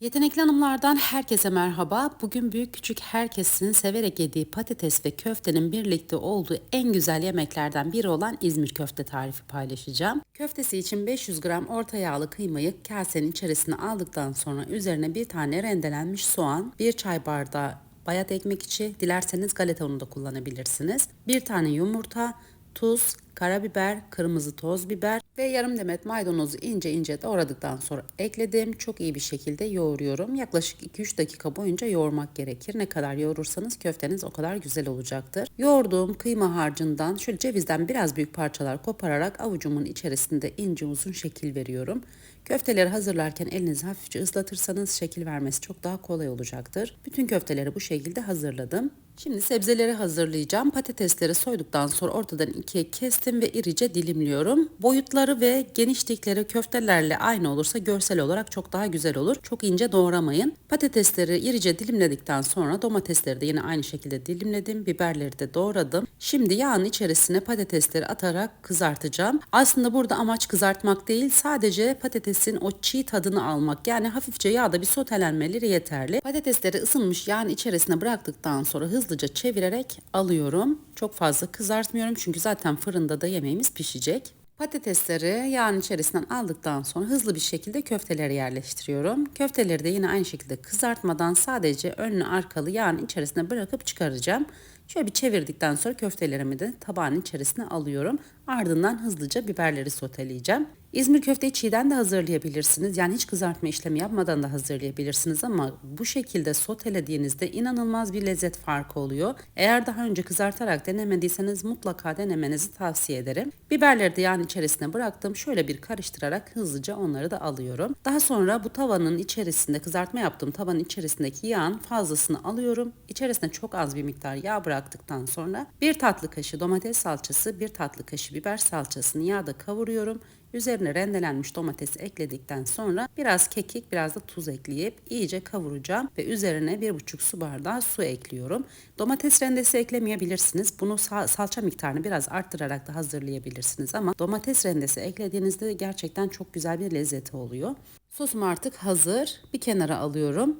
Yetenekli Hanımlardan herkese merhaba. Bugün büyük küçük herkesin severek yediği patates ve köftenin birlikte olduğu en güzel yemeklerden biri olan İzmir köfte tarifi paylaşacağım. Köftesi için 500 gram orta yağlı kıymayı kasenin içerisine aldıktan sonra üzerine bir tane rendelenmiş soğan, bir çay bardağı bayat ekmek içi, dilerseniz galeta unu da kullanabilirsiniz. Bir tane yumurta, tuz, karabiber, kırmızı toz biber ve yarım demet maydanozu ince ince doğradıktan sonra ekledim. Çok iyi bir şekilde yoğuruyorum. Yaklaşık 2-3 dakika boyunca yoğurmak gerekir. Ne kadar yoğurursanız köfteniz o kadar güzel olacaktır. Yoğurduğum kıyma harcından şöyle cevizden biraz büyük parçalar kopararak avucumun içerisinde ince uzun şekil veriyorum. Köfteleri hazırlarken elinizi hafifçe ıslatırsanız şekil vermesi çok daha kolay olacaktır. Bütün köfteleri bu şekilde hazırladım. Şimdi sebzeleri hazırlayacağım. Patatesleri soyduktan sonra ortadan ikiye kestim ve irice dilimliyorum. Boyutları ve genişlikleri köftelerle aynı olursa görsel olarak çok daha güzel olur. Çok ince doğramayın. Patatesleri irice dilimledikten sonra domatesleri de yine aynı şekilde dilimledim. Biberleri de doğradım. Şimdi yağın içerisine patatesleri atarak kızartacağım. Aslında burada amaç kızartmak değil sadece patatesin o çiğ tadını almak. Yani hafifçe yağda bir sotelenmeleri yeterli. Patatesleri ısınmış yağın içerisine bıraktıktan sonra hızlıca çevirerek alıyorum. Çok fazla kızartmıyorum çünkü zaten fırında da yemeğimiz pişecek. Patatesleri yağın içerisinden aldıktan sonra hızlı bir şekilde köfteleri yerleştiriyorum. Köfteleri de yine aynı şekilde kızartmadan sadece önlü arkalı yağın içerisine bırakıp çıkaracağım. Şöyle bir çevirdikten sonra köftelerimi de tabağın içerisine alıyorum. Ardından hızlıca biberleri soteleyeceğim. İzmir köfteyi çiğden de hazırlayabilirsiniz. Yani hiç kızartma işlemi yapmadan da hazırlayabilirsiniz ama bu şekilde sotelediğinizde inanılmaz bir lezzet farkı oluyor. Eğer daha önce kızartarak denemediyseniz mutlaka denemenizi tavsiye ederim. Biberleri de yağın içerisine bıraktım. Şöyle bir karıştırarak hızlıca onları da alıyorum. Daha sonra bu tavanın içerisinde kızartma yaptığım tavanın içerisindeki yağın fazlasını alıyorum. İçerisine çok az bir miktar yağ bıraktıktan sonra bir tatlı kaşığı domates salçası, bir tatlı kaşığı biber salçasını yağda kavuruyorum. Üzerine rendelenmiş domatesi ekledikten sonra biraz kekik biraz da tuz ekleyip iyice kavuracağım ve üzerine bir buçuk su bardağı su ekliyorum. Domates rendesi eklemeyebilirsiniz. Bunu salça miktarını biraz arttırarak da hazırlayabilirsiniz ama domates rendesi eklediğinizde gerçekten çok güzel bir lezzeti oluyor. Sosum artık hazır. Bir kenara alıyorum.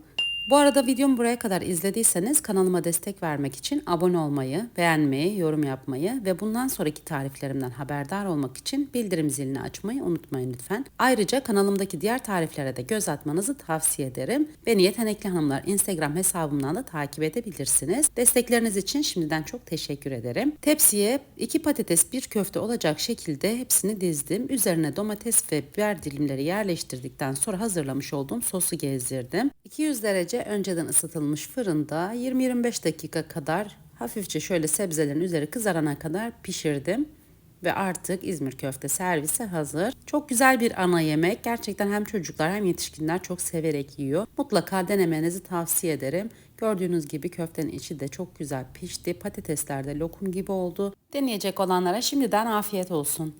Bu arada videomu buraya kadar izlediyseniz kanalıma destek vermek için abone olmayı, beğenmeyi, yorum yapmayı ve bundan sonraki tariflerimden haberdar olmak için bildirim zilini açmayı unutmayın lütfen. Ayrıca kanalımdaki diğer tariflere de göz atmanızı tavsiye ederim. Beni Yetenekli Hanımlar Instagram hesabımdan da takip edebilirsiniz. Destekleriniz için şimdiden çok teşekkür ederim. Tepsiye iki patates bir köfte olacak şekilde hepsini dizdim. Üzerine domates ve biber dilimleri yerleştirdikten sonra hazırlamış olduğum sosu gezdirdim. 200 derece önceden ısıtılmış fırında 20-25 dakika kadar hafifçe şöyle sebzelerin üzeri kızarana kadar pişirdim. Ve artık İzmir köfte servise hazır. Çok güzel bir ana yemek. Gerçekten hem çocuklar hem yetişkinler çok severek yiyor. Mutlaka denemenizi tavsiye ederim. Gördüğünüz gibi köftenin içi de çok güzel pişti. Patatesler de lokum gibi oldu. Deneyecek olanlara şimdiden afiyet olsun.